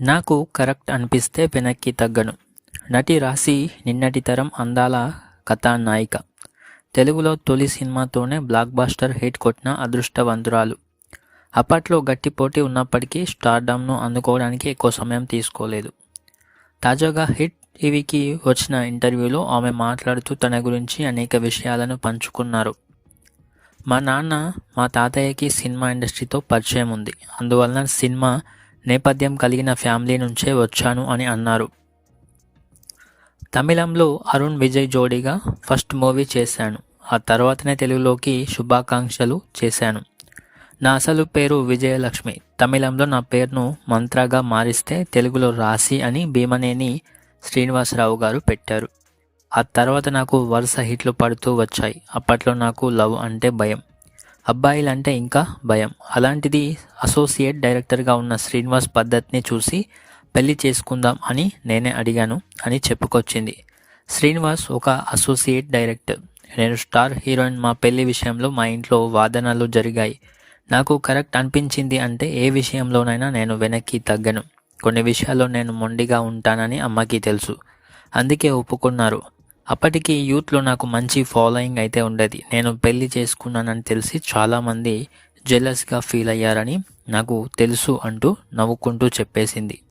నాకు కరెక్ట్ అనిపిస్తే వెనక్కి తగ్గను. నటి రాశి నిన్నటి తరం అందాల కథానాయిక. తెలుగులో తొలి సినిమాతోనే బ్లాక్ బాస్టర్ హిట్ కొట్టిన అదృష్టవంతురాలు. అప్పట్లో గట్టి పోటీ ఉన్నప్పటికీ స్టార్డమ్ను అందుకోవడానికి ఎక్కువ సమయం తీసుకోలేదు. తాజాగా హిట్ టీవీకి వచ్చిన ఇంటర్వ్యూలో ఆమె మాట్లాడుతూ తన గురించి అనేక విషయాలను పంచుకున్నారు. మా నాన్న మా తాతయ్యకి సినిమా ఇండస్ట్రీతో పరిచయం ఉంది. అందువలన సినిమా నేపథ్యం కలిగిన ఫ్యామిలీ నుంచే వచ్చాను అని అన్నారు. తమిళంలో అరుణ్ విజయ్ జోడీగా ఫస్ట్ మూవీ చేశాను. ఆ తర్వాతనే తెలుగులోకి శుభాకాంక్షలు చేశాను. నా అసలు పేరు విజయలక్ష్మి. తమిళంలో నా పేరును మంత్రాగా మారిస్తే తెలుగులో రాశి అని భీమనేని శ్రీనివాసరావు గారు పెట్టారు. ఆ తర్వాత నాకు వరుస హిట్లు పడుతూ వచ్చాయి. అప్పట్లో నాకు లవ్ అంటే భయం. అబ్బాయిలంటే ఇంకా భయం. అలాంటిది అసోసియేట్ డైరెక్టర్గా ఉన్న శ్రీనివాస్ పద్ధతిని చూసి పెళ్ళి చేసుకుందాం అని నేనే అడిగాను అని చెప్పుకొచ్చింది. శ్రీనివాస్ ఒక అసోసియేట్ డైరెక్టర్ నేను స్టార్ హీరోయిన్ మా పెళ్ళి విషయంలో మా ఇంట్లో వాదనలు జరిగాయి. నాకు కరెక్ట్ అనిపించింది అంటే ఏ విషయంలోనైనా నేను వెనక్కి తగ్గను. కొన్ని విషయాల్లో నేను మొండిగా ఉంటానని అమ్మకి తెలుసు. అందుకే ఒప్పుకున్నారు. అప్పటికి యూత్లో నాకు మంచి ఫాలోయింగ్ అయితే ఉండేది. నేను పెళ్ళి చేసుకున్నానని తెలిసి చాలామంది జెలస్గా ఫీల్ అయ్యారని నాకు తెలుసు అంటూ నవ్వుకుంటూ చెప్పేసింది.